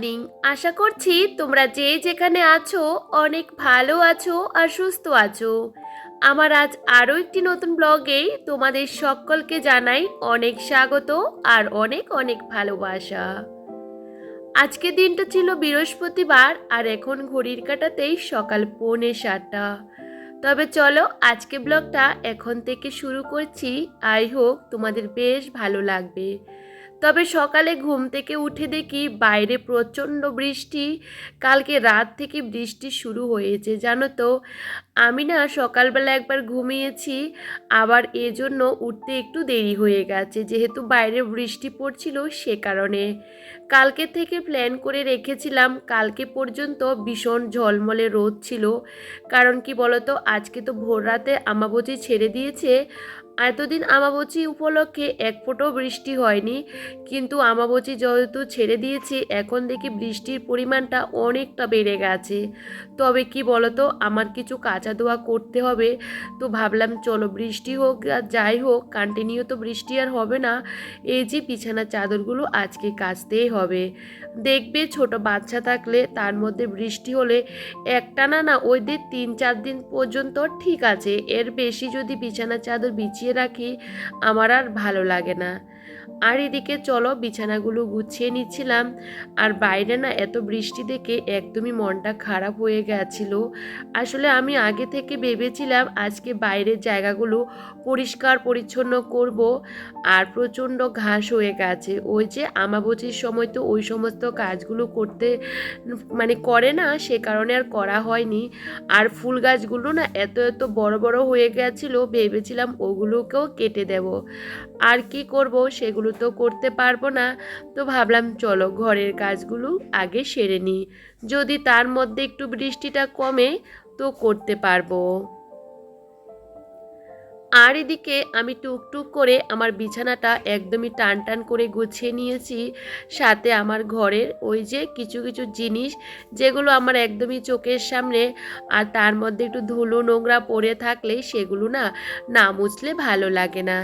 Morning. আশা করছি তোমরা যে যেখানে আছো অনেক ভালো আছো আর সুস্থ আছো। আমার আজ আরও একটি নতুন ব্লগে তোমাদের সকলকে জানাই অনেক স্বাগত আর অনেক অনেক ভালোবাসা। আজকে দিনটা ছিল বৃহস্পতিবার আর এখন ঘড়ির কাটাতেই সকাল পৌনে সাতটা। তবে চলো আজকে ব্লগটা এখন থেকে শুরু করছি। আই হোক তোমাদের বেশ ভালো লাগবে। তবে সকালে ঘুম থেকে উঠে দেখি বাইরে প্রচণ্ড বৃষ্টি। কালকে রাত থেকে বৃষ্টি শুরু হয়েছে, জানো তো। আমি না সকালবেলা একবার ঘুমিয়েছি, আবার এজন্য উঠতে একটু দেরি হয়ে গেছে, যেহেতু বাইরে বৃষ্টি পড়ছিল সে কারণে। কালকে থেকে প্ল্যান করে রেখেছিলাম, কালকে পর্যন্ত ভীষণ ঝলমলে রোদ ছিল। কারণ কি বলতো, আজকে তো ভোর রাতে আমাবচি ছেড়ে দিয়েছে এতদিন আমাবচি উপলক্ষে এক ফোঁটাও বৃষ্টি হয়নি, কিন্তু আমাবচি যেহেতু ছেড়ে দিয়েছে, এখন দেখি বৃষ্টির পরিমাণটা অনেকটা বেড়ে গেছে। তবে কি বলতো, আমার কিছু কাঁচা দোয়া করতে হবে, তো ভাবলাম চলো বৃষ্টি হোক আর যাই হোক কন্টিনিউ তো বৃষ্টি আর হবে না, এই যে বিছানার চাদরগুলো আজকে কাচতেই হবে। দেখবে ছোট বাচ্চা থাকলে তার মধ্যে বৃষ্টি হলে একটানা না ওইদের তিন চার দিন পর্যন্ত ঠিক আছে, এর বেশি যদি বিছানার চাদর বিছিয়ে রাখি আমার আর ভালো লাগে না। আর এদিকে চলো বিছানাগুলো গুছিয়ে নিচ্ছিলাম। আর বাইরে না এত বৃষ্টি দেখে একদমই মনটা খারাপ হয়ে গেছিল। আসলে আমি আগে থেকে ভেবেছিলাম আজকে বাইরের জায়গাগুলো পরিষ্কার পরিচ্ছন্ন করব আর প্রচণ্ড ঘাস হয়ে গেছে। ওই যে আমাবচির সময় তো ওই সমস্ত কাজগুলো করতে মানে করে না, সে কারণে আর করা হয়নি। আর ফুল গাছগুলো না এত এত বড় বড় হয়ে গেছিল, ভেবেছিলাম ওগুলোকেও কেটে দেব। আর কি করব সেগুলো তো করতে পারব না, তো ভাবলাম চলো ঘরের কাজগুলো আগে সেরে নিই। যদি তার মধ্যে একটু বৃষ্টিটা কমে, তো করতে পারব। আর এদিকে আমি টুকটুক করে আমার বিছানাটা একদমই টান টান করে গুছিয়ে নিয়েছি। সাথে আমার ঘরের ওই যে কিছু কিছু জিনিস যেগুলো আমার একদমই চোখের সামনে আর তার মধ্যে একটু ধুলো নোংরা পড়ে থাকলে সেগুলো না না মুছলে ভালো লাগে না।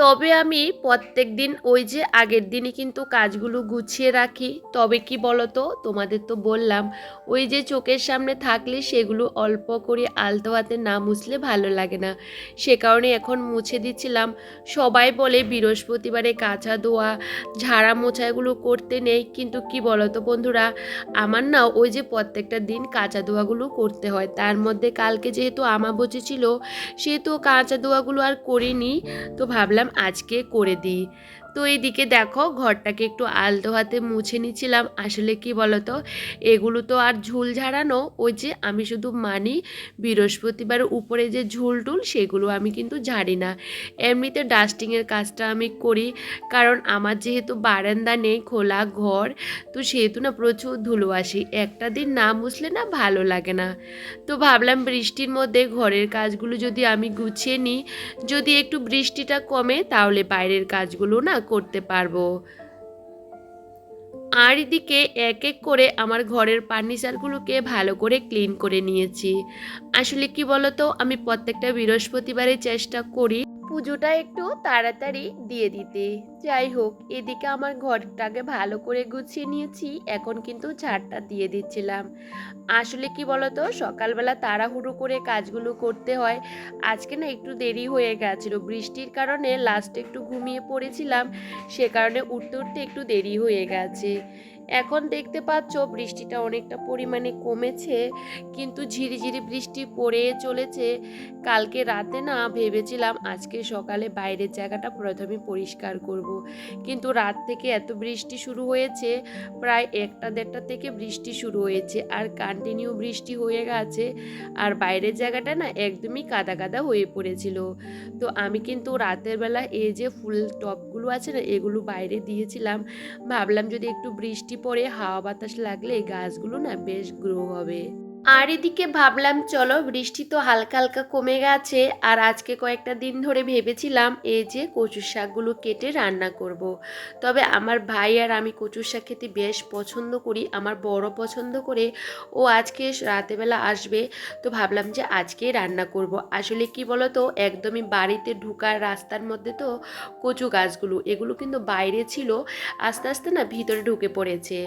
তবে আমি প্রত্যেক দিন ওই যে আগের দিনই কিন্তু কাজগুলো গুছিয়ে রাখি। তবে কি বলতো? তোমাদের তো বললাম, ওই যে চোখের সামনে থাকলে সেগুলো অল্প করে আলতো হাতে না মুছলে ভালো লাগে না। সে কারণে এখন মুছে দিচ্ছিলাম। সবাই বলে বৃহস্পতিবারে কাঁচা ধোয়া, ঝাড়া মোছা এগুলো করতে নেই। কিন্তু কি বলতো বন্ধুরা? আমার না ওই যে প্রত্যেকটা দিন কাঁচা ধোয়াগুলো করতে হয়। তার মধ্যে কালকে যেহেতু আমাবচি ছিল, সেহেতু কাঁচা ধোয়াগুলো আর করিনি। তো ভাবলাম আজকে করে দিই। তো এইদিকে দেখো, ঘরটাকে একটু আলতো হাতে মুছে নিচ্ছিলাম। আসলে কি বলতো, এগুলো তো আর ঝুল ঝাড়ানো। ওই যে আমি শুধু মানি, বৃহস্পতিবার উপরে যে ঝুল টুল, সেগুলো আমি কিন্তু ঝাড়ি না। এমনিতে ডাস্টিংয়ের কাজটা আমি করি, কারণ আমার যেহেতু বারান্দা নেই, খোলা ঘর, তো সেহেতু না প্রচুর ধুলো আসি একটা দিন না মুছলে না ভালো লাগে না। তো ভাবলাম বৃষ্টির মধ্যে ঘরের কাজগুলো যদি আমি গুছিয়ে নিই, যদি একটু বৃষ্টিটা কমে, তাহলে বাইরের কাজগুলো না করতে পারব। আর এদিকে এক এক করে আমার ঘরের ফার্নিচারগুলোকে ভালো করে ক্লিন করে নিয়েছি। আসলে কি বলতো, আমি প্রত্যেকটা বৃহস্পতিবারে চেষ্টা করি পুজোটা একটু তাড়াতাড়ি দিয়ে দিতে। যাই হোক, এদিকে আমার ঘরটাকে ভালো করে গুছিয়ে নিয়েছি, এখন কিন্তু ঝাড়টা দিয়ে দিচ্ছিলাম। আসলে কি বলতো, সকালবেলা তাড়াহুড়ো করে কাজগুলো করতে হয়। আজকে না একটু দেরি হয়ে গেছিল, বৃষ্টির কারণে লাস্টে একটু ঘুমিয়ে পড়েছিলাম, সে কারণে উঠতে উঠতে একটু দেরি হয়ে গেছে। এখন দেখতে পাচ্ছ বৃষ্টিটা অনেকটা পরিমাণে কমেছে, কিন্তু ঝিরিঝিরি বৃষ্টি পড়ে চলেছে কালকে রাতে না ভেবেছিলাম আজকে সকালে বাইরের জায়গাটা প্রথমে পরিষ্কার করব। কিন্তু রাত থেকে এত বৃষ্টি শুরু হয়েছে, প্রায় একটা দেড়টা থেকে বৃষ্টি শুরু হয়েছে, আর কন্টিনিউ বৃষ্টি হয়ে গেছে, আর বাইরের জায়গাটা না একদমই কাদা কাদা হয়ে পড়েছিল তো আমি কিন্তু রাতের বেলা এই যে ফুল টপগুলো আছে না, এগুলো বাইরে দিয়েছিলাম ভাবলাম যদি একটু বৃষ্টি পড়ে হাওয়া বাতাস লাগলে গাছগুলো না বেশ গ্রো হবে। আর এদিকে ভাবলাম, চলো বৃষ্টি তো হালকা হালকা কমে গেছে, আর আজকে কয়েকটা দিন ধরে ভেবেছিলাম এই যে কচুর শাকগুলো কেটে রান্না করব। তবে আমার ভাই আর আমি কচুর শাক খেতে বেশ পছন্দ করি, আমার বড় পছন্দ করে ও আজকে রাতেবেলা আসবে, তো ভাবলাম যে আজকে রান্না করব। আসলে কি বলো তো একদমই বাড়িতে ঢুকার রাস্তার মধ্যে তো কচু গাছগুলো, এগুলো কিন্তু বাইরে ছিল, আস্তে আস্তে না ভিতরে ঢুকে পড়েছে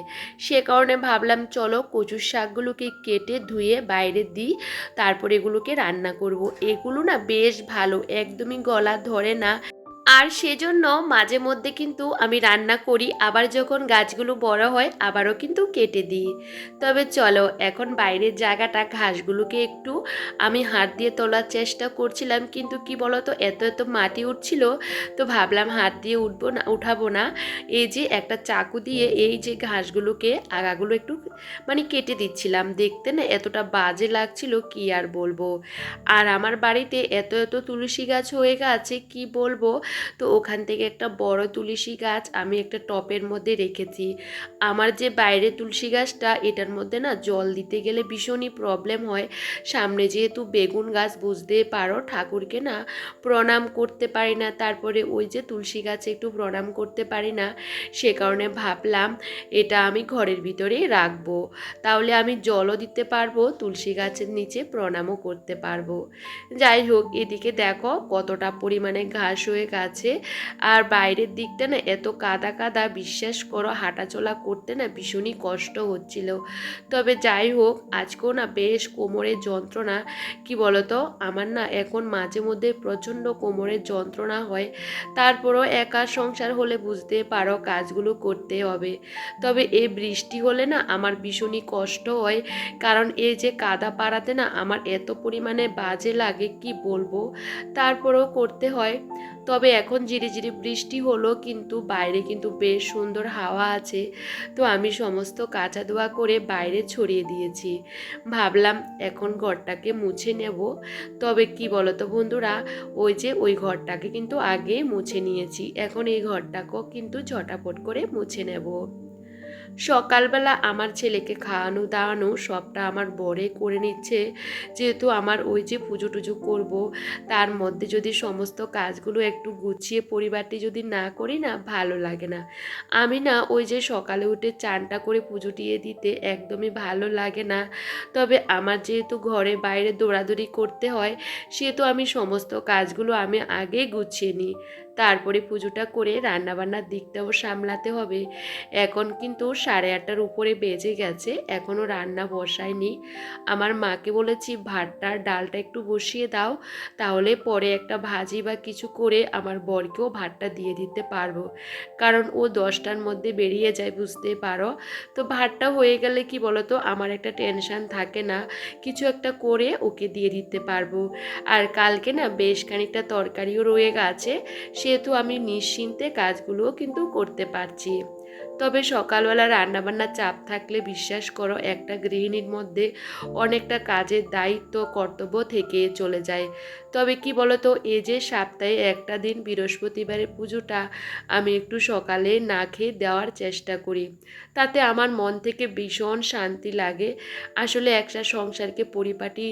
সে কারণে ভাবলাম, চলো কচুর শাকগুলোকে কেটে ধুয়ে বাইরে দিই, তারপর এগুলোকে রান্না করব। এগুলো না বেশ ভালো, একদমই গলা ধরে না আর সেজন্য মাঝে মধ্যে কিন্তু আমি রান্না করি। আবার যখন গাছগুলো বড় হয়, আবারও কিন্তু কেটে দিই। তবে চলো, এখন বাইরের জায়গাটা ঘাসগুলোকে একটু আমি হাত দিয়ে তোলার চেষ্টা করছিলাম। কিন্তু কি বলতো, এত এত মাটি উঠছিল, তো ভাবলাম হাত দিয়ে উঠবো না, উঠাবো না। এই যে একটা চাকু দিয়ে এই যে ঘাসগুলোকে, আগাগুলো একটু মানে কেটে দিচ্ছিলাম। দেখতে না এতটা বাজে লাগছিল, কি আর বলব? আর আমার বাড়িতে এত এত তুলসী গাছ হয়ে গেছে, কি বলব? তো ওখান থেকে একটা বড় তুলসী গাছ আমি একটা টপের মধ্যে রেখেছি। আমার যে বাইরে তুলসী গাছটা, এটার মধ্যে না জল দিতে গেলে ভীষণই প্রবলেম হয়। সামনে যেহেতু বেগুন গাছ, বুঝতে পারো ঠাকুরকে না প্রণাম করতে পারি না, তারপরে ওই যে তুলসী গাছে একটু প্রণাম করতে পারি না, সে কারণে ভাবলাম এটা আমি ঘরের ভিতরেই রাখব। তাহলে আমি জলও দিতে পারব, তুলসী গাছের নিচে প্রণামও করতে পারব। যাই হোক, এদিকে দেখো কতটা পরিমাণে ঘাস হয়ে গেছে আর বাইরের দিকটা না এত কাদা কাদা, বিশ্বাস করো, হাঁটাচলা করতে না ভীষণই কষ্ট হচ্ছিল। তবে যাই হোক, আজকেও না বেশ কোমরের যন্ত্রণা। কি বলতো? আমার না এখন মাঝে মধ্যে প্রচণ্ড কোমরের যন্ত্রণা হয়। তারপরও একা সংসার হলে বুঝতে পারো কাজগুলো করতে হবে। তবে এই বৃষ্টি হলে না আমার ভীষণই কষ্ট হয়। কারণ এই যে কাদা পাড়াতে না আমার এত পরিমাণে বাজে লাগে, কি বলব? তারপরেও করতে হয়। তবে এখন ঝিরিঝিরি বৃষ্টি হলো, কিন্তু বাইরে কিন্তু বেশ সুন্দর হাওয়া আছে। তো আমি সমস্ত কাঁচা ধোয়া করে বাইরে ছড়িয়ে দিয়েছি। ভাবলাম এখন ঘরটাকে মুছে নেব। তবে কি বলতো বন্ধুরা, ওই যে ওই ঘরটাকে কিন্তু আগে মুছে নিয়েছি। এখন এই ঘরটাকেও কিন্তু ঝটাপট করে মুছে নেব। সকালবেলা আমার ছেলেকে খাওয়ানো দাওয়ানো সবটা আমার বরে করে নিচ্ছে। যেহেতু আমার ওই যে পুজো টুজো করব, তার মধ্যে যদি সমস্ত কাজগুলো একটু গুছিয়ে পরিবারটি যদি না করি না, ভালো লাগে না। আমি না ওই যে সকালে উঠে চানটা করে পুজো দিয়ে দিতে একদমই ভালো লাগে না। তবে আমার যেহেতু ঘরে বাইরে দৌড়াদৌড়ি করতে হয়, সেহেতু আমি সমস্ত কাজগুলো আমি আগে গুছিয়ে নিই। তারপরে পুজোটা করে রান্নাবান্নার দিকটাও সামলাতে হবে। এখন কিন্তু সাড়ে আটটার উপরে বেজে গেছে এখনও রান্না বসায়নি। আমার মাকে বলেছি ভাতটার ডালটা একটু বসিয়ে দাও, তাহলে পরে একটা ভাজি বা কিছু করে আমার বরকেও ভাতটা দিয়ে দিতে পারব। কারণ ও দশটার মধ্যে বেরিয়ে যায়, বুঝতে পারো? তো ভাতটা হয়ে গেলে কি বলতো, আমার একটা টেনশান থাকে না, কিছু একটা করে ওকে দিয়ে দিতে পারব। আর কালকে না বেশ খানিকটা তরকারিও রয়ে গেছে সেহেতু আমি নিশ্চিন্তে কাজগুলোও কিন্তু করতে পারছি। তবে সকালবেলা রান্নাবান্নার চাপ থাকলে বিশ্বাস করো, একটা গৃহিণীর মধ্যে অনেকটা কাজের দায়িত্ব, কর্তব্য থেকে চলে যায়। তবে কি বলতো এই যে সপ্তাহে একটা দিন বৃহস্পতিবারের পুজোটা আমি একটু সকালে না খেয়ে দেওয়ার চেষ্টা করি। তাতে আমার মন থেকে ভীষণ শান্তি লাগে। আসলে একটা সংসারকে পরিপাটি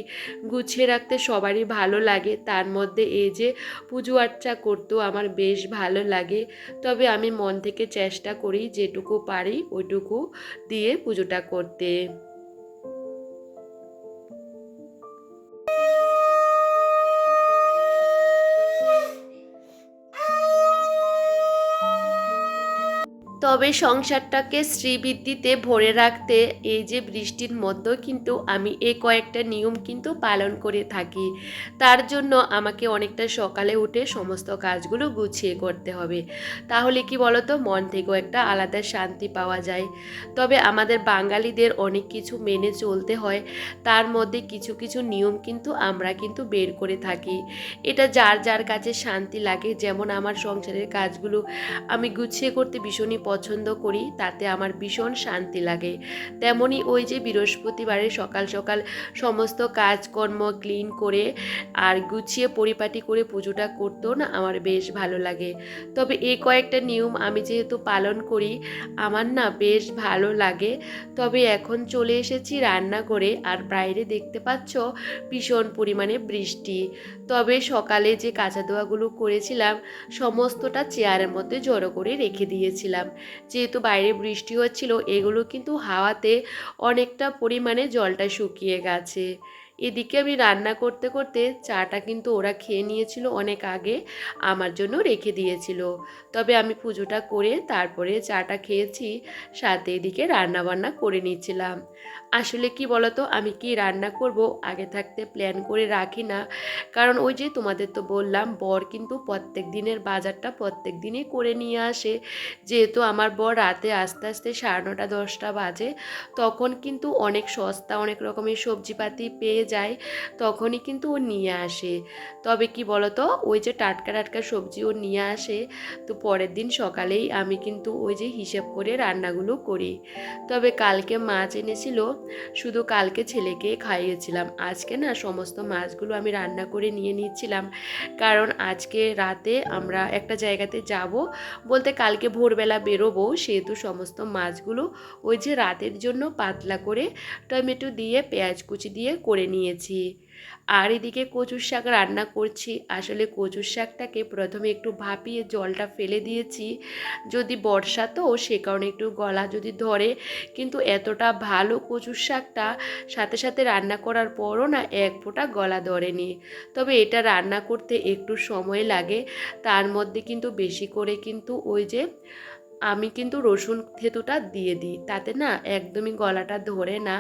গুছিয়ে রাখতে সবারই ভালো লাগে। তার মধ্যে এই যে পুজো আর্চা করতেও আমার বেশ ভালো লাগে। তবে আমি মন থেকে চেষ্টা করি যেটুকু পারি ওইটুকু দিয়ে পুজোটা করতে তবে সংসারটাকে শ্রীবৃদ্ধিতে ভরে রাখতে এই যে বৃষ্টির মধ্যেও কিন্তু আমি এই কয়েকটা নিয়ম কিন্তু পালন করে থাকি। তার জন্য আমাকে অনেকটা সকালে উঠে সমস্ত কাজগুলো গুছিয়ে করতে হবে। তাহলে কি বলতো? মন থেকেও একটা আলাদা শান্তি পাওয়া যায়। তবে আমাদের বাঙালিদের অনেক কিছু মেনে চলতে হয়। তার মধ্যে কিছু কিছু নিয়ম কিন্তু আমরা কিন্তু বের করে থাকি। এটা যার যার কাছে শান্তি লাগে, যেমন আমার সংসারের কাজগুলো আমি গুছিয়ে করতে ভীষণই পছন্দ পছন্দ করি, তাতে আমার ভীষণ শান্তি লাগে। তেমনই ওই যে বৃহস্পতিবারে সকাল সকাল সমস্ত কাজকর্ম ক্লিন করে আর গুছিয়ে পরিপাটি করে পুজোটা করতেও না আমার বেশ ভালো লাগে। তবে এই কয়েকটা নিয়ম আমি যেহেতু পালন করি, আমার না বেশ ভালো লাগে। তবে এখন চলে এসেছি রান্না করে আর বাইরে দেখতে পাচ্ছ ভীষণ পরিমাণে বৃষ্টি। তবে সকালে যে কাঁচা দোয়াগুলো করেছিলাম, সমস্তটা চেয়ারের মধ্যে জড়ো করে রেখে দিয়েছিলাম। যেহেতু বাইরে বৃষ্টি হচ্ছিল, এগুলো কিন্তু হাওয়াতে অনেকটা পরিমাণে জলটা শুকিয়ে গেছে। এদিকে আমি রান্না করতে করতে চাটা কিন্তু ওরা খেয়ে নিয়েছিল অনেক আগে, আমার জন্য রেখে দিয়েছিল। তবে আমি পুজোটা করে তারপরে চাটা খেয়েছি, সাথে এদিকে রান্না বান্না করে নিচ্ছিলাম। আসলে কি বলতো? আমি কি রান্না করব? আগে থাকতে প্ল্যান করে রাখি না। কারণ ওই যে তোমাদের তো বললাম, বর কিন্তু প্রত্যেক দিনের বাজারটা প্রত্যেক দিনই করে নিয়ে আসে। যেহেতু আমার বর রাতে আস্তে আস্তে সাড়ে নটা, দশটা বাজে, তখন কিন্তু অনেক সস্তা, অনেক রকমের সবজিপাতি পেয়ে যায়, তখনই কিন্তু ও নিয়ে আসে। তবে কি বলতো? ওই যে টাটকা টাটকা সবজি ও নিয়ে আসে, তো পরের দিন সকালেই আমি কিন্তু ওই যে হিসেব করে রান্নাগুলো করি। তবে কালকে মাছ এনেছিল শুধু কালকে ছেলেকে খাইয়েছিলাম। আজকে না সমস্ত মাছগুলো আমি রান্না করে নিয়ে নিচ্ছিলাম। কারণ আজকে রাতে আমরা একটা জায়গাতে যাব বলতে কালকে ভোরবেলা বেরোবো সেহেতু সমস্ত মাছগুলো ওই যে রাতের জন্য পাতলা করে টমেটো দিয়ে, পেঁয়াজ কুচি দিয়ে করে নিয়েছি। আর এদিকে কচুর শাক রান্না করছি। আসলে কচুর শাকটাকে প্রথমে একটু ভাপিয়ে জলটা ফেলে দিয়েছি। যদি বর্ষা তো, সে কারণে একটু গলা যদি ধরে। কিন্তু এতটা ভালো কচুর শাকটা সাথে সাথে রান্না করার পরও না এক ফোঁটা গলা ধরেনি। তবে এটা রান্না করতে একটু সময় লাগে। তার মধ্যে কিন্তু বেশি করে কিন্তু ওই যে আমি কিন্তু রসুন থেতুটা দিয়ে দিই। তাতে না একদমই গলাটা ধরে না।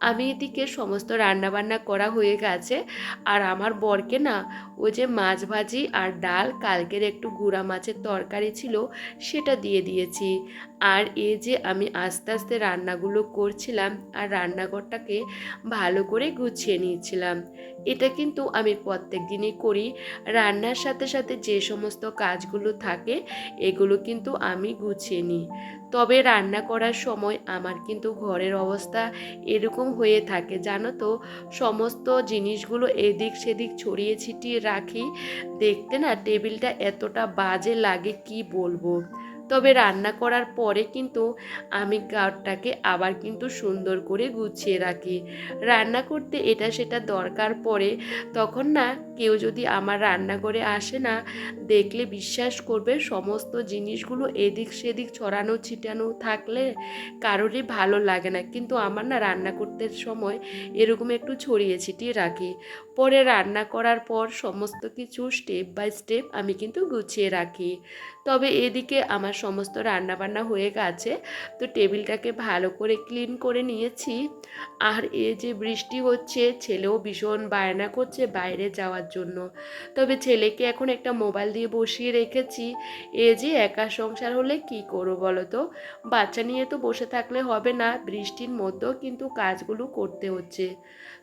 আমি এদিকে সমস্ত রান্নাবান্না করা হয়ে গেছে। আর আমার বরকে না, ও যে মাছ ভাজি আর ডাল, কালকের একটু গুঁড়া মাছের তরকারি ছিল, সেটা দিয়ে দিয়েছি। আর এই যে আমি আস্তে আস্তে রান্নাগুলো করছিলাম আর রান্নাঘরটাকে ভালো করে গুছিয়ে নিয়েছিলাম। এটা কিন্তু আমি প্রত্যেক দিনই করি। রান্নার সাথে সাথে যে সমস্ত কাজগুলো থাকে, এগুলো কিন্তু আমি গুছিয়ে নিই। তবে রান্না করার সময় আমার কিন্তু ঘরের অবস্থা এরকম হয়ে থাকে, জানো তো? সমস্ত জিনিসগুলো এদিক সেদিক ছড়িয়ে ছিটিয়ে রাখি। দেখতে না টেবিলটা এতটা বাজে লাগে, কি বলব? তবে রান্না করার পরে কিন্তু আমি ঘরটাকে আবার কিন্তু সুন্দর করে গুছিয়ে রাখি। রান্না করতে এটা সেটা দরকার পড়ে, তখন না কেউ যদি আমার রান্নাঘরে আসে না, দেখলে বিশ্বাস করবে সমস্ত জিনিসগুলো এদিক সেদিক ছড়ানো ছিটানো থাকলে কারোরই ভালো লাগে না। কিন্তু আমার না রান্না করতে সময় এরকম একটু ছড়িয়ে ছিটিয়ে রাখি। পরে রান্না করার পর সমস্ত কিছু স্টেপ বাই স্টেপ আমি কিন্তু গুছিয়ে রাখি। তবে এদিকে আমার সমস্ত রান্নাবান্না হয়ে গেছে, তো টেবিলটাকে ভালো করে ক্লিন করে নিয়েছি। আর এ যে বৃষ্টি হচ্ছে, ছেলেও ভীষণ বায়না করছে বাইরে যাওয়ার জন্য। তবে ছেলেকে এখন একটা মোবাইল দিয়ে বসিয়ে রেখেছি। এ যে একা সংসার হলে কি করব বলো তো? বাচ্চা নিয়ে তো বসে থাকলে হবে না, বৃষ্টির মধ্যেও কিন্তু কাজগুলো করতে হচ্ছে।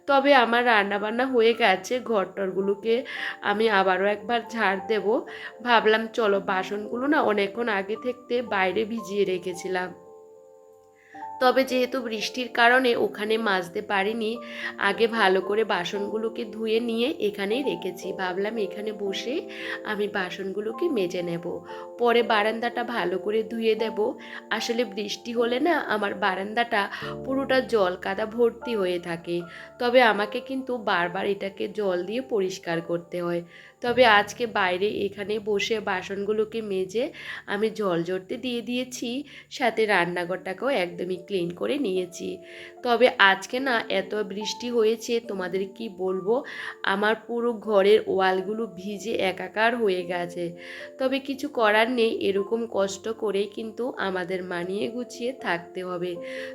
তবে আমার রান্নাবান্না হয়ে গেছে ঘর টরগুলোকে আমি আবারও একবার ঝাড় দেব। ভাবলাম চলো বাসনগুলো না অনেকক্ষণ আগে থাকতে বাইরে ভিজিয়ে রেখেছিলাম। তবে যেহেতু বৃষ্টির কারণে ওখানে মাজতে পারিনি, আগে ভালো করে বাসনগুলোকে ধুয়ে নিয়ে এখানেই রেখেছি। ভাবলাম এখানে বসে আমি বাসনগুলোকে মেজে নেব। পরে বারান্দাটা ভালো করে ধুয়ে দেব। আসলে বৃষ্টি হলে না আমার বারান্দাটা পুরোটা জল কাদা ভর্তি হয়ে থাকে। তবে আমাকে কিন্তু বারবার এটাকে জল দিয়ে পরিষ্কার করতে হয়। তবে আজকে বাইরে এখানে বসে বাসনগুলোকে মেজে আমি জল জড়তে দিয়ে দিয়েছি, সাথে রান্নাঘরটাকেও একদমই ক্লিন করে নিয়েছি। তবে আজকে না এত বৃষ্টি হয়েছে, তোমাদের কি বলব? আমার পুরো ঘরের ওয়ালগুলো ভিজে একাকার হয়ে গেছে। তবে কিছু করার নেই, এরকম কষ্ট করেই কিন্তু আমাদের মানিয়ে গুছিয়ে থাকতে হবে।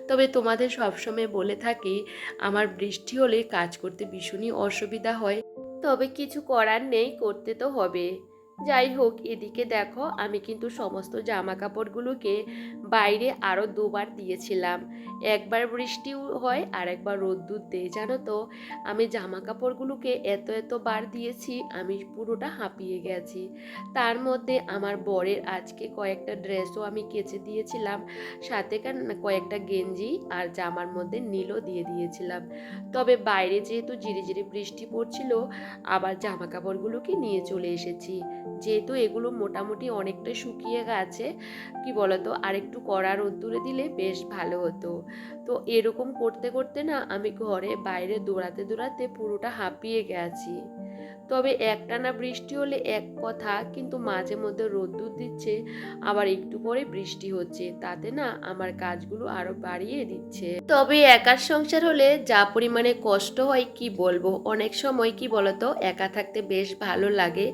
তবে তোমাদের সবসময় বলে থাকি, আমার বৃষ্টি হলে কাজ করতে ভীষণই অসুবিধা হয়। তবে কিছু করার নেই, করতে তো হবে। যাই হোক, এদিকে দেখো, আমি কিন্তু সমস্ত জামা কাপড়গুলোকে বাইরে আরও দুবার দিয়েছিলাম। একবার বৃষ্টি হয় আর একবার রোদ্দুর দেয়, জানো তো? আমি জামা কাপড়গুলোকে এত এত বার দিয়েছি, আমি পুরোটা হাঁপিয়ে গেছি। তার মধ্যে আমার বরের আজকে কয়েকটা ড্রেসও আমি কেচে দিয়েছিলাম, সাথে কয়েকটা গেঞ্জি আর জামার মধ্যে নীলও দিয়ে দিয়েছিলাম। তবে বাইরে যেহেতু ঝিরি ঝিরি বৃষ্টি পড়ছিল, আবার জামা কাপড়গুলোকে নিয়ে চলে এসেছি। যেহেতু এগুলো মোটামুটি অনেকটা শুকিয়ে গেছে, কি বলতো? আরেকটু কড়া রোদ্দুরে দিলে বেশ ভালো হতো। তো এরকম করতে করতে না আমি ঘরে বাইরে দৌড়াতে দৌড়াতে পুরোটা হাঁপিয়ে গেছি। তবে একটানা বৃষ্টি হলে এক কথা, কিন্তু মাঝে মধ্যে রোদ্দুর দিচ্ছে, আবার একটু পরে বৃষ্টি হচ্ছে। তাতে না আমার কাজগুলো আরও বাড়িয়ে দিচ্ছে। তবে একার সংসার হলে যা পরিমাণে কষ্ট হয় কি বলব? অনেক সময় কি বলতো, একা থাকতে বেশ ভালো লাগে।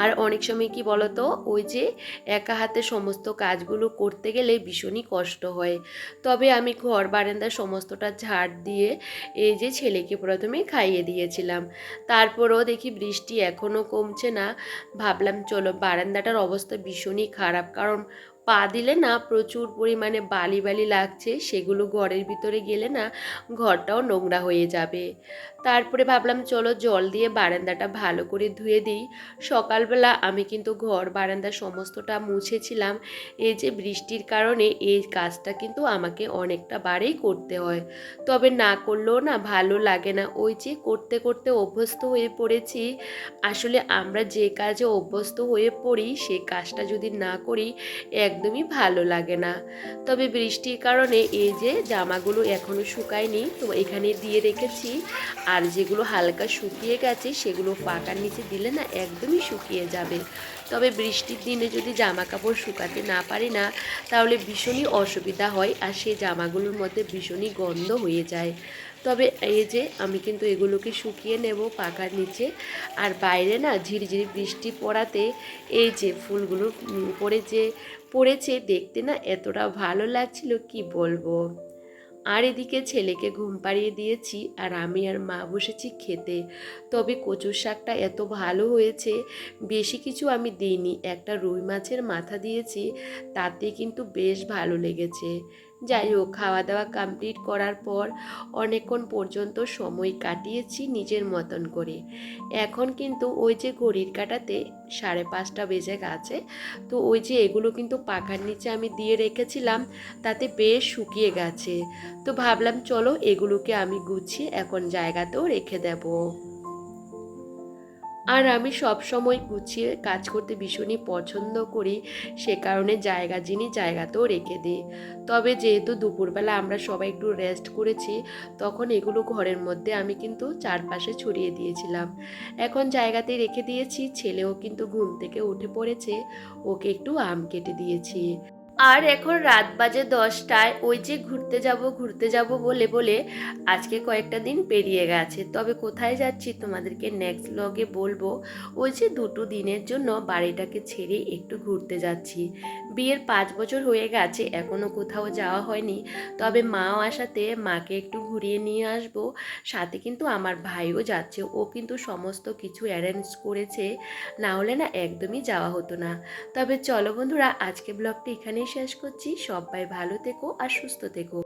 আর অনেক সময় কি বলতো, ওই যে একা হাতে সমস্ত কাজগুলো করতে গেলে ভীষণই কষ্ট হয়। তবে আমি ঘর বারান্দা সমস্তটা ঝাড় দিয়ে এই যে ছেলেকে প্রথমে খাইয়ে দিয়েছিলাম। তারপরও দেখি বৃষ্টি এখনও কমছে না। ভাবলাম চলো বারান্দাটার অবস্থা ভীষণই খারাপ। কারণ পা দিলে না প্রচুর পরিমাণে বালি বালি লাগছে, সেগুলো ঘরের ভিতরে গেলে না ঘরটাও নোংরা হয়ে যাবে। তারপরে ভাবলাম চলো জল দিয়ে বারান্দাটা ভালো করে ধুয়ে দিই। সকালবেলা আমি কিন্তু ঘর, বারান্দা সমস্তটা মুছেছিলাম। এই যে বৃষ্টির কারণে এই কাজটা কিন্তু আমাকে অনেকটা বারেই করতে হয়। তবে না করলেও না ভালো লাগে না। ওই যে করতে করতে অভ্যস্ত হয়ে পড়েছি। আসলে আমরা যে কাজে অভ্যস্ত হয়ে পড়ি সেই কাজটা যদি না করি একদমই ভালো লাগে না। তবে বৃষ্টির কারণে এই যে জামাগুলো এখনও শুকায়নি, তো এখানে দিয়ে রেখেছি। আর যেগুলো হালকা শুকিয়ে গেছে, সেগুলো পাকার নিচে দিলে না একদমই শুকিয়ে যাবে। তবে বৃষ্টির দিনে যদি জামা কাপড় শুকাতে না পারি না, তাহলে ভীষণই অসুবিধা হয় আর সেই জামাগুলোর মধ্যে ভীষণই গন্ধ হয়ে যায়। তবে এই যে আমি কিন্তু এগুলোকে শুকিয়ে নেব পাকার নিচে। আর বাইরে না ঝিরিঝিরি বৃষ্টি পড়াতে এই যে ফুলগুলো উপরে যে পড়েছে দেখতে না এতটা ভালো লাগছিল, কি বলব? আর এদিকে ছেলেকে ঘুম পাড়িয়ে দিয়েছি আর আমি আর মা বসেছি খেতে। তবে কচুর শাকটা এত ভালো হয়েছে, বেশি কিছু আমি দিইনি। একটা রুই মাছের মাথা দিয়েছি, তাতে কিন্তু বেশ ভালো লেগেছে। যাই হোক খাওয়া দাওয়া কমপ্লিট করার পর অনেকক্ষণ পর্যন্ত সময় কাটিয়েছি নিজের মতন করে। এখন কিন্তু ওই যে ঘড়ির কাটাতে সাড়ে পাঁচটা বেজে গেছে, তো ওই যে এগুলো কিন্তু পাখার নিচে আমি দিয়ে রেখেছিলাম, তাতে বেশ শুকিয়ে গেছে। তো ভাবলাম, চলো এগুলোকে আমি গুছিয়ে এখন জায়গাতেও রেখে দেবো। আর আমি সব সময় গুছিয়ে কাজ করতে ভীষণই পছন্দ করি। সে কারণে জায়গা জিনিস জায়গাতেও রেখে দিই। তবে যেহেতু দুপুরবেলা আমরা সবাই একটু রেস্ট করেছি, তখন এগুলো ঘরের মধ্যে আমি কিন্তু চারপাশে ছড়িয়ে দিয়েছিলাম। এখন জায়গাতেই রেখে দিয়েছি, ছেলেও কিন্তু ঘুম থেকে উঠে পড়েছে, ওকে একটু আম কেটে দিয়েছি। আর এখন রাত বাজে দশটায় ওই যে ঘুরতে যাব ঘুরতে যাব বলে বলে আজকে কয়েকটা দিন পেরিয়ে গেছে। তবে কোথায় যাচ্ছি তোমাদেরকে নেক্সট ব্লগে বলব। ওই যে দুটো দিনের জন্য বাড়িটাকে ছেড়ে একটু ঘুরতে যাচ্ছি। বিয়ের পাঁচ বছর হয়ে গেছে এখনও কোথাও যাওয়া হয়নি। তবে মাও আসাতে মাকে একটু ঘুরিয়ে নিয়ে আসব। সাথে কিন্তু আমার ভাইও যাচ্ছে, ও কিন্তু সমস্ত কিছু অ্যারেঞ্জ করেছে। না হলে না একদমই যাওয়া হতো না। তবে চলো বন্ধুরা, আজকে ব্লগটি এখানেই শেষ করছি সবাই ভালো থেকো আর সুস্থ থেকো।